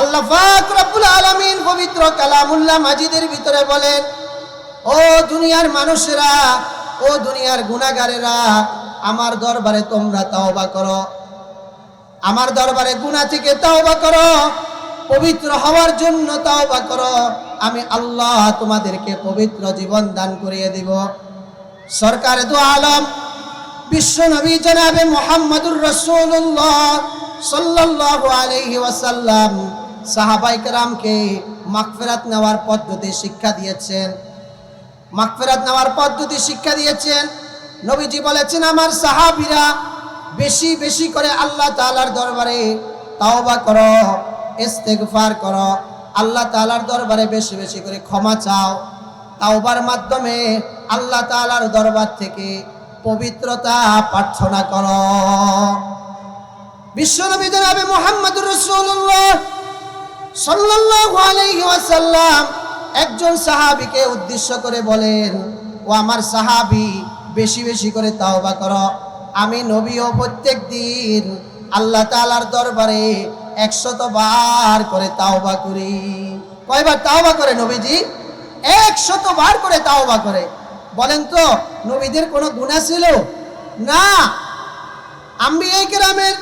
আল্লাহ পাক রব্বুল আলামিন পবিত্র কালামুল্লাহ মাজিদের ভিতরে বলেন, ও দুনিয়ার মানুষেরা, ও দুনিয়ার গুনাহগারেরা, আমার দরবারে তোমরা তাওবা করো। আমার দরবারে গুনাহ থেকে তাওবা করো। পবিত্র হওয়ার জন্য তাওবা করো। আমি আল্লাহ তোমাদেরকে পবিত্র জীবন দান করিয়ে দিব। সরকার দু আলম, বিশ্ব নবী জনাবে মোহাম্মদুর রসুল্লাহ সাল্লাল্লাহু আলাইহি ওয়াসাল্লাম সাহাবাই কেরামকে মাগফিরাত নেওয়ার পদ্ধতি শিক্ষা দিয়েছেন। মাকফেরাত নেওয়ার পদ্ধতি শিক্ষা দিয়েছেন। নবীজি বলেছেন, আমার সাহাবীরা বেশি বেশি করে আল্লাহ তাআলার দরবারে তাওবা করো, ইস্তেগফার করো। আল্লাহ তালার দরবারে বেশি বেশি করে ক্ষমা চাও। তাওবার মাধ্যমে আল্লাহ তাআলার দরবার থেকে পবিত্রতা প্রার্থনা করো। বিশ্বনবী জনাবে মুহাম্মদুর রাসূলুল্লাহ সাল্লাল্লাহু একজন সাহাবীকে উদ্দেশ্য করে বলেন, ও আমার সাহাবী, বেশি বেশি করে তাওবা করো। আমি নবীও প্রত্যেক দিন আল্লাহ তাআলার দরবারে একশত বার করে তাওবা করি। কয়বার তাওবা করে নবীজি? একশত বার করে তাওবা করে। বলেন তো, নবীদের কোনো গুনাহ ছিল? না। আম্বিয়া কেরামের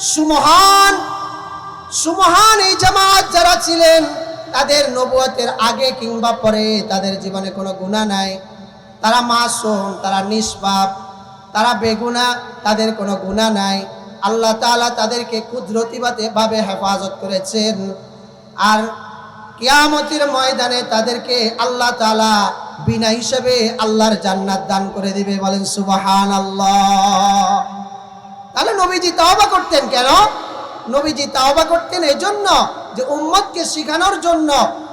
সুমহান সুমহান এই জামাত যারা ছিলেন, তাদের নবুয়তের আগে কিংবা পরে তাদের জীবনে কোনো গুণা নাই। তারা মাসুম, তারা নিষ্পাপ, তারা বেগুনা তাদের কোনো গুণা নাই। আল্লাহ তাআলা তাদেরকে কুদরতিবাতে ভাবে হেফাজত করেছেন। আর কিয়ামতের ময়দানে তাদেরকে আল্লাহ তাআলা বিনা হিসেবে আল্লাহর জান্নাত দান করে দিবে বলেন সুবাহান আল্লাহ তাহলে নবীজি তাওবা করতেন কেন? নবীজি তাওবা করতেন এই জন্য যে উম্মতকে শেখানোর জন্য,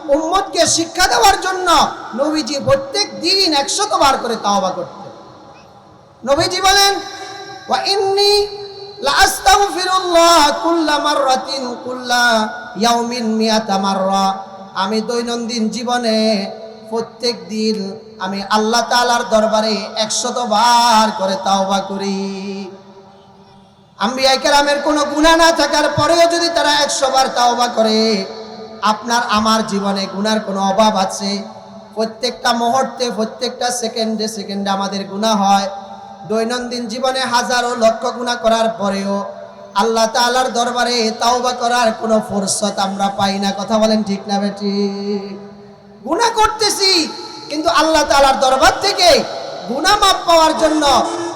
উম্মতকে শিক্ষা দেওয়ার জন্য নবীজি প্রত্যেক দিন একশত বার করে তাওবা করতেন। নবীজি বলেন মাররা। আমি দৈনন্দিন জীবনে প্রত্যেক দিন আমি আল্লাহ তাআলার দরবারে একশত বার করে তাওবা করি। আম্বিয়া কেরামের কোনো গুণা না থাকার পরেও যদি তারা একশো বার তাওবা করে, আপনার আমার জীবনে গুনার কোনো অভাব আছে? প্রত্যেকটা মুহূর্তে, প্রত্যেকটা সেকেন্ডে সেকেন্ডে আমাদের গুণা হয়। দৈনন্দিন জীবনে হাজারো লক্ষ গুণা করার পরেও আল্লাহ তাআলার দরবারে তাওবা করার কোনো ফুরসত আমরা পাই না। কথা বলেন ঠিক না বেটি? গুণা করতেছি, কিন্তু আল্লাহ তাআলার দরবার থেকে গুনাহ মাপ পাওয়ার জন্য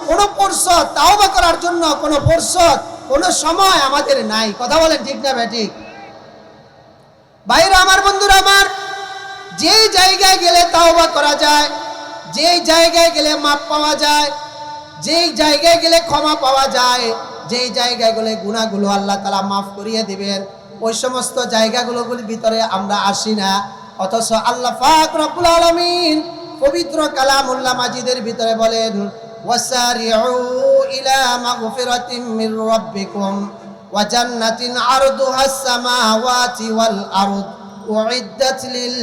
কোনো পরিষদ তাওবা করার জন্য কোনো পরিষদ কোনো সময় আমাদের নাই। কথা বলেন ঠিক না বেটি বাইরে আমার, বন্ধুরা আমার, যেই জায়গায় গেলে তাওবা করা যায়, যেই জায়গায় গেলে মাপ পাওয়া যায়, যেই জায়গায় গেলে ক্ষমা পাওয়া যায়, যেই জায়গায় গেলে গুণাগুলো আল্লাহ তালা মাফ করিয়ে দেবেন, ওই সমস্ত জায়গাগুলোগুলির ভিতরে আমরা আসি না। অথচ আল্লাহ পাক রব্বুল আলামিন পবিত্র কালামুল্লাহ মাজিদের ভিতরে বলেন মাগফিরাতিম মির রাব্বিকুম ওয়া জান্নাতিন আরদুহাস সামাওয়াতি ওয়াল আরদ উইদ্দাত লিল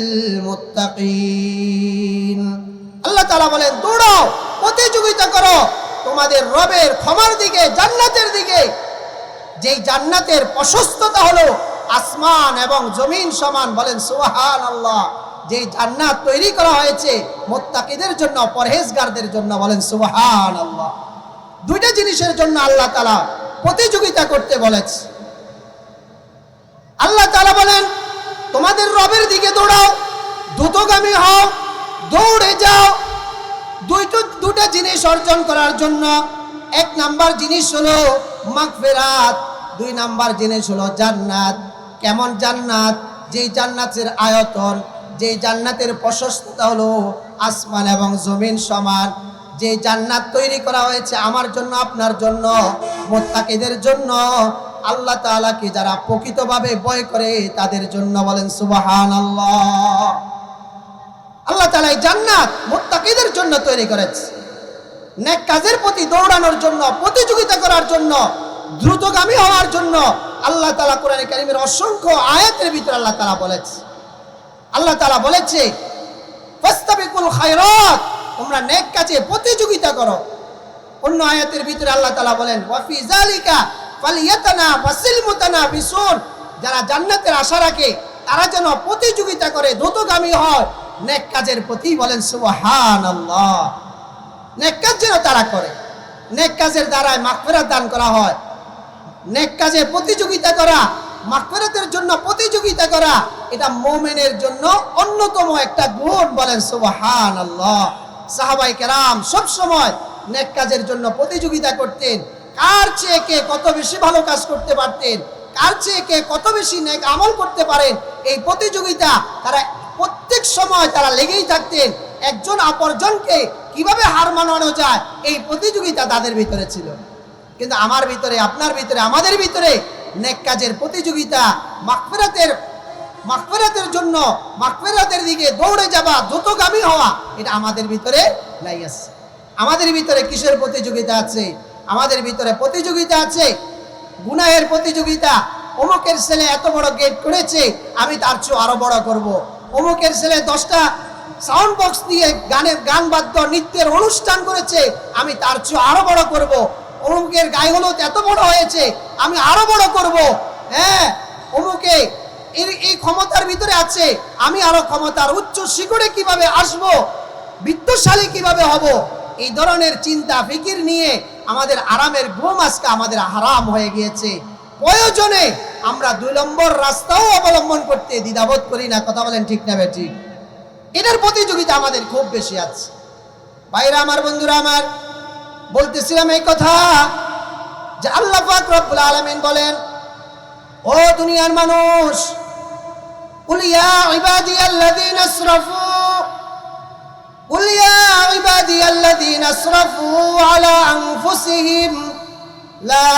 আল্লাহ তাআলা বলেন, দৌড়াও, প্রতিযোগিতা করো। তোমাদের রবের ক্ষমার দিকে, জান্নাতের দিকে। যেই জান্নাতের প্রশস্ততা হলো আসমান এবং জমিন সমান বলেন সুবহান আল্লাহ যেই জান্নাত তৈরি করা হয়েছে মোত্তাকিদের জন্য, পরহেজগারদের জন্য বলেন সুবহান আল্লাহ দুইটা জিনিসের জন্য আল্লাহ তালা প্রতিযোগিতা করতে বলেছে। আল্লাহ তালা বলেন, তোমাদের রবের দিকে দৌড়াও, দ্রুতগামী হও, দৌড়ে যাও। দুইটো দুটা জিনিস অর্জন করার জন্য এক নাম্বার জিনিস হলো মাগফিরাত, দুই নাম্বার জিনিস হলো জান্নাত। কেমন জান্নাত? যেই জান্নাতের আয়তন যেই জান্নাতের প্রশস্ততা হলো আসমান এবং জমিন সমান। যে জান্নাত তৈরি করা হয়েছে আমার জন্য, আপনার জন্য, মোত্তাকিদের জন্য, আল্লাহ তাআলাকে যারা প্রকৃতভাবে বয় করে তাদের জন্য বলেন সুবাহান আল্লাহ আল্লাহ তালা এই জান্নাত মোত্তাকিদের জন্য তৈরি করেছে। নেক কাজের প্রতি দৌড়ানোর জন্য, প্রতিযোগিতা করার জন্য, দ্রুতগামী হওয়ার জন্য আল্লাহ তালা কোরআন কারিমের অসংখ্য আয়াতের ভিতরে আল্লাহ তালা বলেছে। আল্লাহ তালা বলেছে তোমরা নেক কাজে প্রতিযোগিতা করো। অন্য আয়াতের ভিতরে আল্লাহ তালা বলেন ওয়াফি জালিকা ফালিয়াতানা ফাসিল মুতানা যারা জান্নাতের আশা রাখে, তারা যেন প্রতিযোগিতা করে, দ্রুতগামী হয়। নেক কাজের প্রতি বলেন সুবহান আল্লাহ নেক কাজ যেন তারা করে। নেক কাজের দ্বারাই মাগফিরাত দান করা হয়। নেক কাজে প্রতিযোগিতা করা মাগফিরাতের জন্য প্রতিযোগিতা করা, এটা মোমেনের জন্য অন্যতম একটা গুণ বলেন সুবহান আল্লাহ সাহাবাই কেরাম সব সময় নেক কাজের জন্য প্রতিযোগিতা করতেন। কার চেয়ে কে কত বেশি ভালো কাজ করতে পারতেন? কার চেয়ে কে কত বেশি নেক আমল করতে পারেন? এই প্রতিযোগিতা তারা প্রত্যেক সময় তারা লেগেই থাকতেন। একজন অপরজনকে কীভাবে হার মানানো যায়, এই প্রতিযোগিতা তাদের ভিতরে ছিল। কিন্তু আমার ভিতরে, আপনার ভিতরে, আমাদের ভিতরে নেক কাজের প্রতিযোগিতা, মাগফিরাতের মাগফিরাতের জন্য মাগফিরাতের দিকে দৌড়ে যাওয়া, দ্রুতগামী হওয়া, এটা আমাদের ভিতরে নাই আছে আমাদের ভিতরে কিসের প্রতিযোগিতা আছে আমাদের ভিতরে প্রতিযোগিতা আছে, গুনাহের প্রতিযোগিতা অমুকের ছেলে এত বড় গেট করেছে আমি তার চেয়ে আরও বড় করব। অমুকের ছেলে দশটা সাউন্ড বক্স দিয়ে গানের, গান বাদ্য, নৃত্যের অনুষ্ঠান করেছে, আমি তার চেয়ে আরও বড় করব। অমুকের গায়ে হলুদ এত বড় হয়েছে, আমি আরও বড় করব। হ্যাঁ অমুকে, এর এই ক্ষমতার ভিতরে আছে, আমি আরও ক্ষমতার উচ্চ শিখরে কীভাবে আসব, বিত্তশালী কীভাবে হব, এই ধরনের চিন্তা ফিকির নিয়ে আমাদের আরামের ঘুম আজকে আমাদের হারাম হয়ে গিয়েছে। প্রয়োজনে আমরা দুই নম্বর রাস্তাও অবলম্বন করতে দ্বিধাবোধ করি না, কথা বলেন ঠিক না ঠিক এটার প্রতিযোগিতা আমাদের খুব বেশি আছে। বাইরে আমার, বন্ধুরা আমার বলতেছিলাম এই কথা যে আল্লাহ রব্বুল আলমিন বলেন, ও দুনিয়ার মানুষ উলিয়া ইবাদি আল্লাদিন আশরাফু উলিয়া ইবাদি আল্লাদিন আশরাফু আলা আনফুসিহিম, লা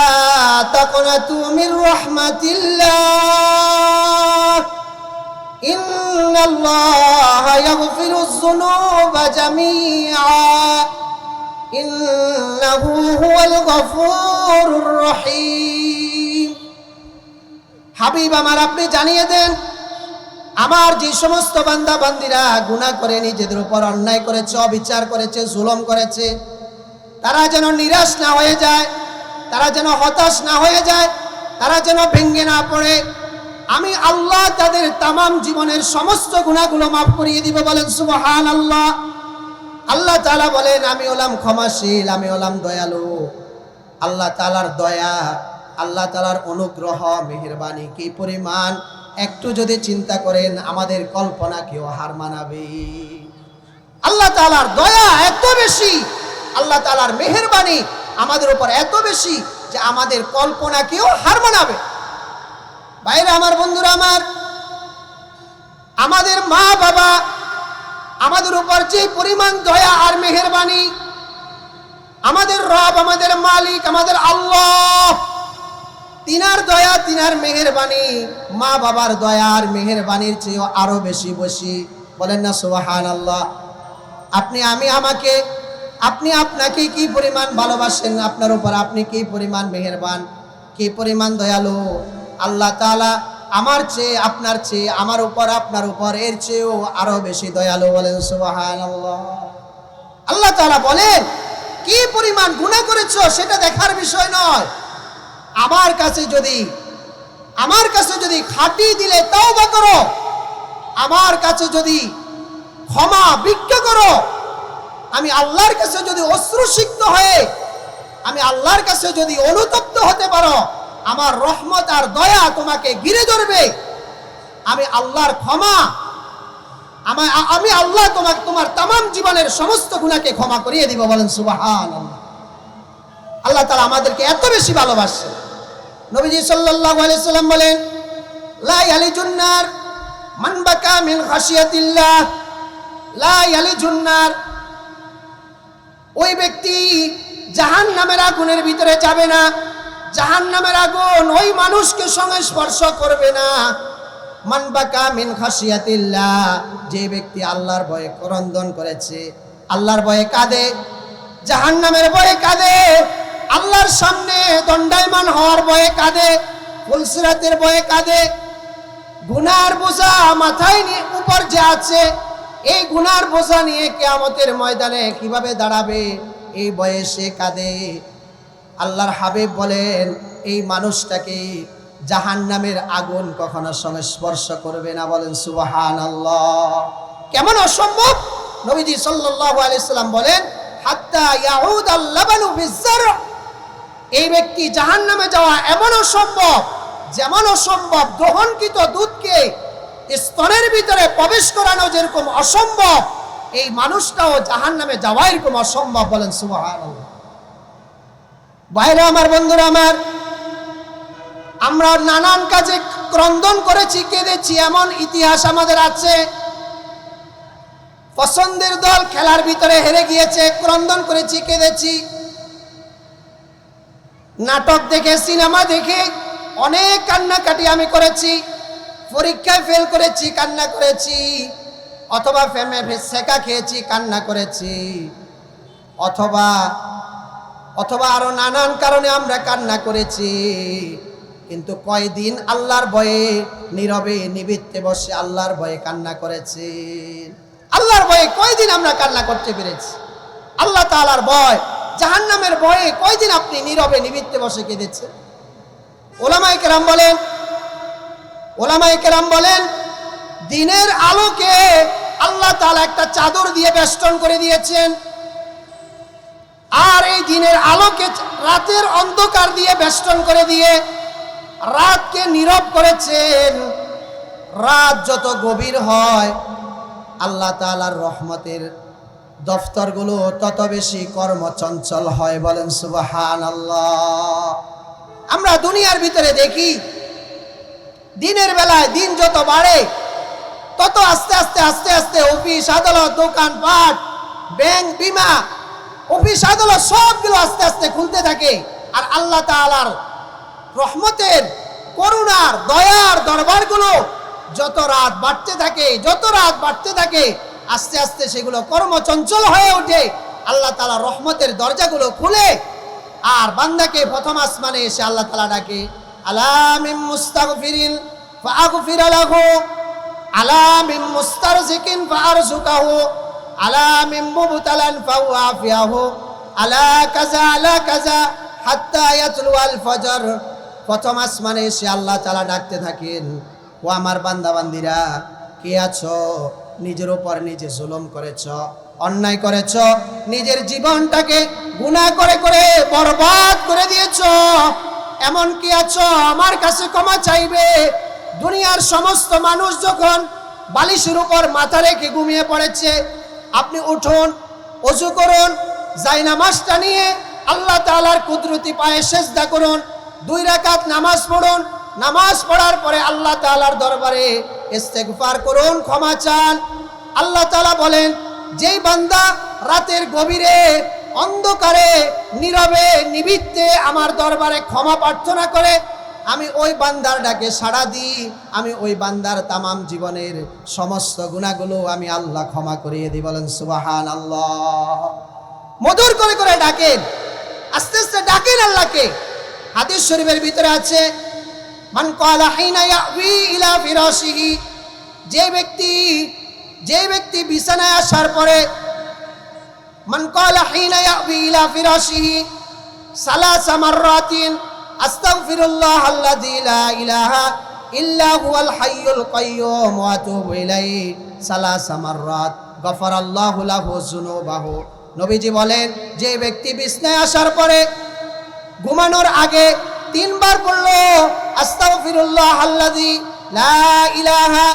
তাকনাতু মির রাহমাতিল্লাহ, ইন্নাল্লাহ ইয়াগফিরুয যুনুবা জামিআ। ইন্নাহু হুয়াল গফুরুর রহিম। হাবিব আমার, আপনি জানিয়ে দেন, আমার যে সমস্ত বান্দা বান্দিরা গুণা করে, নিজেদের উপর অন্যায় করেছে, অবিচার করেছে, জুলম করেছে, তারা যেন নিরাশ না হয়ে যায়, তারা যেন হতাশ না হয়ে যায়, তারা যেন ভেঙ্গে না পড়ে, আমি আল্লাহ তাদের তামাম জীবনের সমস্ত গুণাগুলো মাফ করিয়ে দিব বলেন সুবহান আল্লাহ আল্লাহ তালা বলেন, আমি হলাম ক্ষমাশীল, আমি হলাম দয়ালু। আল্লাহ তাআলার দয়া, আল্লাহ তালার অনুগ্রহ, মেহেরবানি কি পরিমাণ? একটু যদি চিন্তা করেন, আমাদের কল্পনা কেউ হার মানাবে। আল্লাহ তাআলার দয়া এত বেশি, আল্লাহ তালার মেহেরবানি আমাদের উপর এত বেশি যে আমাদের কল্পনা কেউ হার মানাবে। বাইরে আমার, বন্ধুরা আমার, আমাদের মা বাবা আমাদের উপর যে পরিমাণ দয়া আর মেহেরবানি, আমাদের রব, আমাদের মালিক, আমাদের আল্লাহ, তিনার দয়া, তিনার মেহেরবানি, মা বাবার দয়া আর মেহেরবানির চেয়েও আরও বেশি বেশি। বলেন না সোহান আল্লাহ আপনি, আমি আমাকে, আপনি আপনাকে কি পরিমাণ ভালোবাসেন? আপনার উপর আপনি কি পরিমাণ মেহেরবান? কি পরিমাণ দয়ালু? আল্লাহ তাআলা আমার চেয়ে আপনার চেয়ে, আমার উপর আপনার উপর, এর চেয়েও আরও বেশি দয়ালু বলেন আল্লাহ তাআলা বলেন, কি পরিমাণ গুনাহ করেছ সেটা দেখার বিষয় নয়। আমার কাছে যদি, আমার কাছে যদি খাটি দিলে তাওবা করো, আমার কাছে যদি ক্ষমা ভিক্ষা করো, আমি আল্লাহর কাছে যদি অশ্রুসিক্ত হয়ে, আমি আল্লাহর কাছে যদি অনুতপ্ত হতে পারো আমার রহমত আর দয়া তোমাকে ঘিরে ধরবে। আমি আল্লাহর ক্ষমা আমার আমি আল্লাহ তোমাকে, তোমার তামাম জীবনের সমস্ত গুণাকে ক্ষমা করিয়ে দিব বলেন সুবাহান আল্লাহ তালা আমাদেরকে এত বেশি ভালোবাসে। নবীজি সাল্লাল্লাহু আলাইহি সাল্লাম বলেন, লা ইয়ালিজুন্নার মান বাকা মিন খাশিয়াতিল্লাহ। লা ইয়ালিজুন্নার, ওই ব্যক্তি জাহান নামের আগুনের ভিতরে যাবে না। জাহান নামের আগুন ওই মানুষকে সঙ্গে স্পর্শ করবে না। মানবাকা মিন খাসিয়াতিল্লাহ যে ব্যক্তি আল্লাহর ভয়ে করন্দন করেছে, আল্লাহর ভয়ে কাঁদে জাহান নামের ভয়ে কাঁদে, আল্লাহর সামনে দণ্ডায়মান হওয়ার ভয়ে কাঁদে, ফুলসিরাতের ভয়ে কাঁদে, গুনার বোঝা মাথায় নিয়ে উপর যে আছে, এই গুনার বোঝা নিয়ে কেয়ামতের ময়দানে কীভাবে দাঁড়াবে, এই বয়সে কাঁদে। আল্লাহর হাবিব বলেন, এই মানুষটাকে জাহান্নামের আগুন কখনো সংস্পর্শ করবে না। বলেন সুবাহান আল্লাহ কেমন অসম্ভব! নবীজি সাল্লাল্লাহু আলাইহি সাল্লাম বলেন, হাত্তা ইয়াউদ আল-লাবানু বিজ-জার এই ব্যক্তি জাহান্নামে যাওয়া এমন অসম্ভব, যেমন অসম্ভব গ্রহণকৃত দুধকে স্তনের ভিতরে প্রবেশ করানো যেরকম অসম্ভব, এই মানুষটাও জাহান্নামে যাওয়া এরকম অসম্ভব। বলেন, সুবহানাল্লাহ। বাইরে আমার, বন্ধুরা আমার, আমরা নানান কাজে ক্রন্দন করেছি, কেঁদেছি, এমন ইতিহাস আমাদের আছে। পছন্দের দল খেলার ভিতরে হেরে গিয়েছে, ক্রন্দন করেছি, কেঁদেছি। নাটক দেখে, সিনেমা দেখে অনেক কান্নাকাটি আমি করেছি, পরীক্ষায় ফেল করেছি, কান্না করেছি। অথবা ফেমে শেখা খেয়েছি, কান্না করেছি। অথবা অথবা আরও নানান কারণে আমরা কান্না করেছি। কিন্তু কয়দিন আল্লাহর ভয়ে, নীরবে নিবৃত্তে বসে আল্লাহর ভয়ে কান্না করেছি। আল্লাহর ভয়ে কয়দিন আমরা কান্না করতে পেরেছি? আল্লাহ তাআলার ভয়, জাহান্নামের ভয়ে কয়দিন আপনি নীরবে নিবৃত্তে বসে কেঁদেছে ওলামাই কেরাম বলেন ওলামাই কেরাম বলেন, দিনের আলোকে আল্লাহ তাআলা একটা চাদর দিয়ে বেষ্টন করে দিয়েছেন। আর এই দিনের আলোকে রাতের অন্ধকার দিয়ে বেষ্টন করে দিয়ে রাতকে নীরব করেছেন। রাত যত গভীর হয়, আল্লাহ তাআলার রহমতের দফতরগুলো তত বেশি কর্মচঞ্চল হয় বলেন সুবাহান আল্লাহ আমরা দুনিয়ার ভিতরে দেখি, দিনের বেলায় দিন যত বাড়ে, তত আস্তে আস্তে আস্তে আস্তে অফিস, আদালত দোকান পাট ব্যাংক, বিমা অফিস সবগুলো আস্তে আস্তে খুলতে থাকে। আর আল্লাহ তাআলার রহমতের করুণার, দয়ার দরবারগুলো যত রাত বাড়তে থাকে, যত রাত বাড়তে থাকে, আস্তে আস্তে সেগুলো কর্মচঞ্চল হয়ে ওঠে। আল্লাহ তাআলা রহমতের দরজাগুলো খুলে আর বান্দাকে প্রথম আসমানে এসে আল্লাহ তালা ডাকে আলামিম মুস্তাগফিরিন ফাগফির লাহু আলামিম মুস্তারজিকিন ফারজুকাহু আলামিম মুবতালান ফাওয়াফিয়াহু আলা কাজা আলা কাজা হাত্তা ইয়াতলু আল ফজর। প্রথম আসমানে এসে আল্লাহ তাআলা ডাকতে থাকেন, ও আমার বান্দা বান্দিরা কে আছো? নিজের উপর নিজে জুলুম করেছ, অন্যায় করেছ, নিজের জীবনটাকে গুনাহ করে করে বরবাদ করে দিয়েছ। এমন কি আছো? আমার কাছে ক্ষমা চাইবে। দুনিয়ার সমস্ত মানুষ যখন বালিশের উপর মাথা রেখে ঘুমিয়ে পড়েছে আপনি উঠুন, অজু করুন জাইনামাজটা নিয়ে আল্লাহ তাআলার কুদরতি পায়ে সেজদা করুন, দুই রাকাত নামাজ পড়ুন, নামাজ পড়ার পরে আল্লাহ তাআলার দরবারে ইস্তেগফার করুন, ক্ষমা চান। আল্লাহ তালা বলেন, যেই বান্দা রাতের গভীরে, অন্ধকারে, নীরবে নিবিত্তে আমার দরবারে ক্ষমা প্রার্থনা করে আমি ওই বান্দার ডাকে সাড়া দিই, আমি ওই বান্দার তামাম জীবনের সমস্ত গুণাগুলো আমি আল্লাহ ক্ষমা করিয়ে দিই, বলেন সুবাহান আল্লাহ মধুর করে করে ডাকেন, আস্তে আস্তে ডাকেন আল্লাহকে। হাদিস শরীফের ভিতরে আছে, মান ইলা যে ব্যক্তি যে ব্যক্তি বিছানায় আসার পরে মান ইয়াবি ইলা ফিরাশিহি, সালাসা মাররাতিন আস্তাগফিরুল্লাহ আল্লাযী লা ইলাহা ইল্লা হুয়াল হাইয়ুল কাইয়্যুম ওয়া আতুবু ইলাইহি সালাসা মাররাত। গফারাল্লাহু লাহু যুনুবাহু। নবীজি বলেন, যে ব্যক্তি বিছনায় আসার পরে ঘুমানোর আগে তিনবার পড়ল আস্তাগফিরুল্লাহ আল্লাযী লা ইলাহা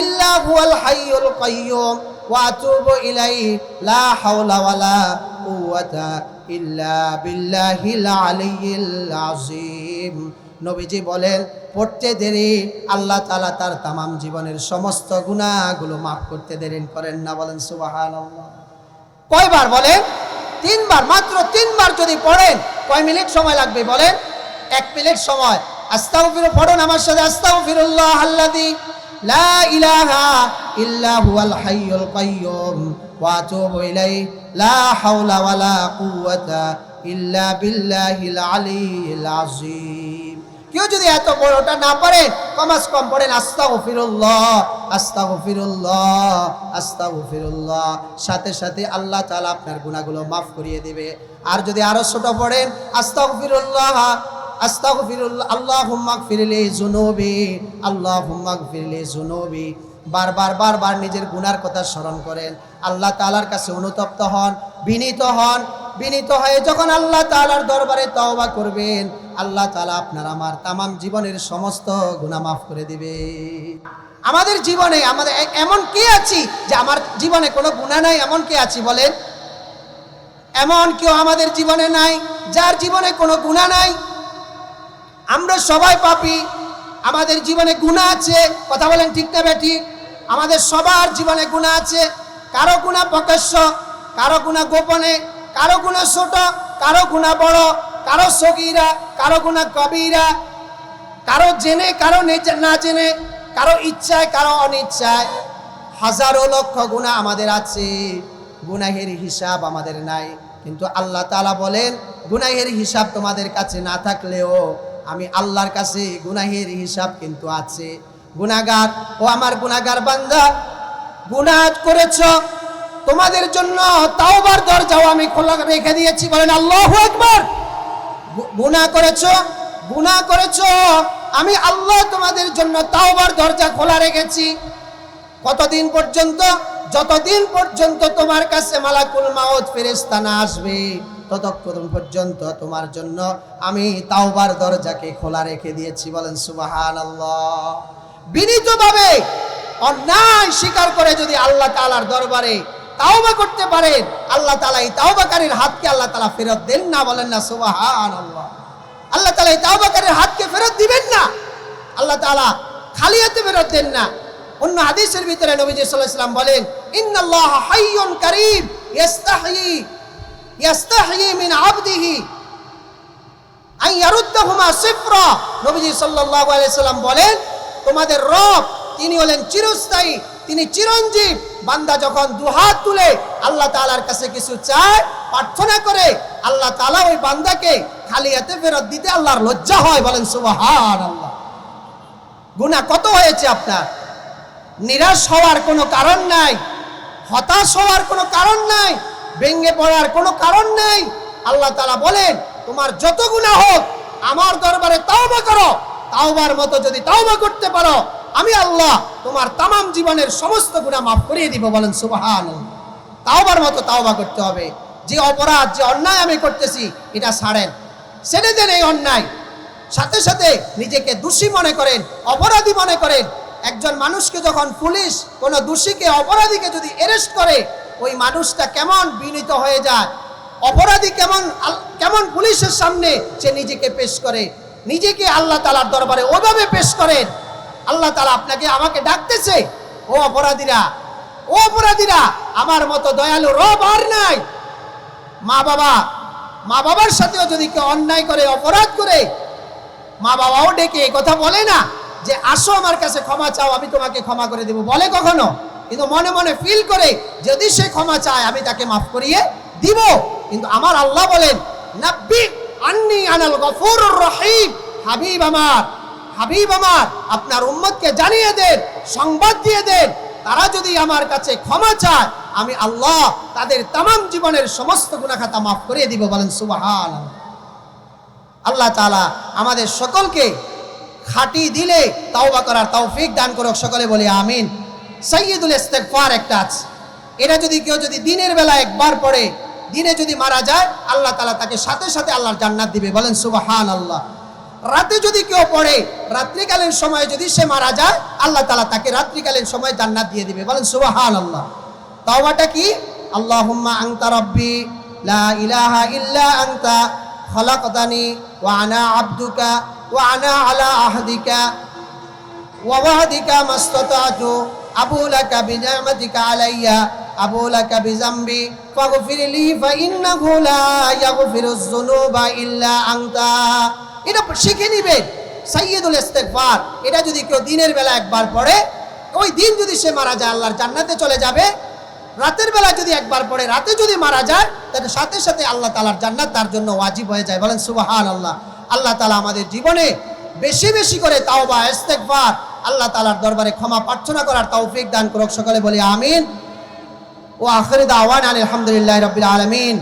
ইল্লা হুয়াল হাইয়ুল কাইয়্যুম আতুবু ইলাইহি, লা হাওলা ওয়ালা কুওয়াতা ইল্লা বিল্লাহিল আলিয়্যিল আযীম। নবীজি বলেন, পড়তে দেরি, আল্লাহ তাআলা তার তামাম জীবনের সমস্ত গুনাহগুলো মাফ করতে দেরি করেন না বলেন সুবহানাল্লাহ। কয়বার বলেন? তিনবার, মাত্র তিনবার যদি পড়েন, কয় মিনিট সময় লাগবে বলেন? এক মিনিট সময়। আস্তাগফির, পড়ুন আমার সাথে, আস্তাগফিরুল্লাহ আল্লাযী লা লা কেউ যদি এত বড়টা না পারে, কমাস কম পড়েন, আস্তাগফিরুল্লাহ আস্তাগফিরুল্লাহ আস্তাগফিরুল্লাহ। সাথে সাথে আল্লাহ তাআলা আপনার গুনাহগুলো মাফ করিয়ে দিবে। আর যদি আরও ছোট পড়েন, আস্তাগফিরুল্লাহ আস্তাগফিরুল্লাহ, আল্লাহুম্মা গফিরলি যুনুবি, আল্লাহুম্মা বারবার বারবার নিজের গুনার কথা স্মরণ করেন। আল্লাহ তাআলার কাছে অনুতপ্ত হন, বিনীত হন। বিনীত হয়ে যখন আল্লাহ তাআলার দরবারে তওবা করবেন, আল্লাহ তাআলা আপনার আমার তামাম জীবনের সমস্ত গুনাহ মাফ করে দিবে। আমাদের জীবনে, আমাদের এমন কে আছি যে আমার জীবনে কোনো গুনাহ নাই? এমন কে আছি বলেন? এমন কেউ আমাদের জীবনে নাই, যার জীবনে কোনো গুণা নাই? আমরা সবাই পাপি। আমাদের জীবনে গুণা আছে। কথা বলেন ঠিক না বেটি আমাদের সবার জীবনে গুণা আছে। কারও গুণা প্রকাশ্য, কারও গুণা গোপনে, কারও গুণা ছোট, কারও গুণা বড়, কারও সগীরা, কারও গুণা কবিরা। কারও জেনে, কারও না জেনে, কারও ইচ্ছায়, কারও অনিচ্ছায়। হাজারো লক্ষ গুণা আমাদের আছে। গুনাহের হিসাব আমাদের নাই। কিন্তু আল্লাহ তাআলা বলেন, গুনাহের হিসাব তোমাদের কাছে না থাকলেও আমি আল্লাহর কাছে গুনাহের হিসাব কিন্তু আছে। গুনাগার ও আমার গুনাগার বান্দা, গুনাহ করেছ। তোমাদের জন্য তাওবার দরজাও আমি খোলা রেখে দিয়েছি। বলেন, আল্লাহু আকবার! গু- গুনাহ করেছ গুনাহ করেছ। আমি আল্লাহ তোমাদের জন্য তাওবার দরজা খোলা রেখেছি। কতদিন পর্যন্ত? যতদিন পর্যন্ত তোমার কাছে মালাকুল মাউত ফেরেশতা না আসবে। ততক্ষণ পর্যন্ত তোমার জন্য আমি তাওবার দরজাকে খোলা রেখে দিয়েছি। বলেন, সুবহানাল্লাহ। বিনীতভাবে অন্যায় স্বীকার করে যদি আল্লাহ তাআলার দরবারে তাওবা করতে পারেন, আল্লাহ তাআলা এই তাওবাকারীর হাতকে আল্লাহ তালা ফেরত দেন না। বলেন না, সুবহানাল্লাহ। আল্লাহ তাআলা এই তাওবাকারীর হাতকে ফেরত দিবেন না। আল্লাহ তাআলা খালি হাতে ফেরত দেন না। অন্য হাদিসের ভিতরে নবীজি সাল্লাল্লাহু আলাইহি সাল্লাম বলেন, ইন্নাল্লাহ হাইয়ুন কারীম ইস্তাহয়ি ইস্তাহয়ি মিন আবদিহি আন ইয়ারুদ্দাহুমা সিফরা। নবীজি সাল্লাল্লাহু আলাইহি বলেন, তোমাদের রব, তিনি হলেন চিরস্থায়ী, তিনি চিরঞ্জীব। বান্দা যখন দুহাত তুলে আল্লাহ তাআলার কাছে কিছু চায়, প্রার্থনা করে, আল্লাহ তাআলা ওই বান্দাকে খালি হাতে ফেরত দিতে আল্লাহর লজ্জা হয়। বলেন, সুবহানাল্লাহ। গুনাহ কত হয়েছে আপনার? নিরাশ হওয়ার কোনো কারণ নাই, হতাশ হওয়ার কোনো কারণ নাই ভেঙে পড়ার কোনো কারণ নেই। আল্লাহ তাআলা বলেন, তোমার যত গুনাহ হোক, আমার দরবারে তাওবা করো। তাওবার মতো যদি তাওবা করতে পারো, আমি আল্লাহ তোমার তামাম জীবনের সমস্ত গুনাহ মাফ করিয়ে দিব। বলেন, সুবহানাল্লাহ। তাওবার মতো তাওবা করতে হবে। যে অপরাধ, যে অন্যায় আমি করতেছি, এটা ছাড়েন। ছেড়ে দেন এই অন্যায়। সাথে সাথে নিজেকে দোষী মনে করেন, অপরাধী মনে করেন। একজন মানুষকে যখন পুলিশ কোনো দোষীকে, অপরাধীকে যদি অ্যারেস্ট করে ওই মানুষটা কেমন বিনীত হয়ে যায়? অপরাধী কেমন কেমন পুলিশের সামনে সে নিজেকে পেশ করে? নিজেকে আল্লাহ তালার দরবারে ওভাবে পেশ করেন। আল্লাহ তালা আপনাকে আমাকে ডাকতেছে, ও অপরাধীরা ও অপরাধীরা, আমার মতো দয়ালু রব আর নাই। মা বাবা, মা বাবার সাথেও যদি কেউ অন্যায় করে, অপরাধ করে, মা বাবাও ডেকে কথা বলে না যে, আসো আমার কাছে ক্ষমা চাও, আমি তোমাকে ক্ষমা করে দেব। বলে কখনো? কিন্তু মনে মনে ফিল করে, যদি সে ক্ষমা চায়, আমি তাকে মাফ করিয়ে দিব। কিন্তু আমার আল্লাহ বলেন, নাব্বি আন্নি আনাল গফুরুর রহিম। হাবিব আমার হাবিব আমার, আপনার উম্মতকে জানিয়ে দেন, সংবাদ দিয়ে দেন। তারা যদি আমার কাছে ক্ষমা চায়, আমি আল্লাহ তাদের তামাম জীবনের সমস্ত গুণাখাতা মাফ করিয়ে দিব। বলেন, সুবহানাল্লাহ। আল্লাহ তাআলা আমাদের সকলকে খাটি দিলে তাওবা করার তৌফিক দান করুক, সকলে বলি আমিন। সৈয়দুল ইস্তেকফার একটা আছে। এটা যদি কেউ যদি দিনের বেলা একবার পড়ে, দিনে যদি মারা যায়, আল্লাহ তালা তাকে সাথে সাথে আল্লাহর জান্নাত দিবে। বলেন সুবাহান আল্লাহ রাতে যদি কেউ পড়ে, রাত্রিকালীন সময়ে যদি সে মারা যায়, আল্লাহ তালা তাকে রাত্রিকালীন সময় জান্নাত দিয়ে দিবে। বলেন সুবাহান আল্লাহ তাওবাটা কি? আল্লাহ আংতা রব্বি, লা ইলাহা ইল্লা আংতা খলাকতানি ওয়ানা আব্দুকা ওয়ানা আলা আহদিকা ওয়াবাহাদিকা মাস্ততাজু আবুলাকা বিজামাতিকা আলাইয়া আবুলাকা বিজাম্বি ফাগফিরলি ফাইন্নাহু লা ইয়াগফিরুয যুনুবা ইল্লা আনতা। এটা শিখে নিবেন সাইয়্যিদুল ইস্তেগফার। এটা যদি কেউ দিনের বেলা একবার পড়ে, ওই দিন যদি সে মারা যায়, আল্লাহর জান্নাতে চলে যাবে। রাতের বেলা যদি একবার পড়ে, রাতে যদি মারা যায়, তাহলে সাথে সাথে আল্লাহ তালার জান্নাত তার জন্য ওয়াজিব হয়ে যায়। বলেন সুবাহান আল্লাহ আল্লাহ তালা আমাদের জীবনে বেশি বেশি করে তাও তাওবা, ইস্তেগফার আল্লাহ তালার দরবারে ক্ষমা প্রার্থনা করার তৌফিক দান করুক। সকলে বলি আমিন। ও আখরিদ আওয়ান আলহামদুলিল্লাহ রবিল আলমিন।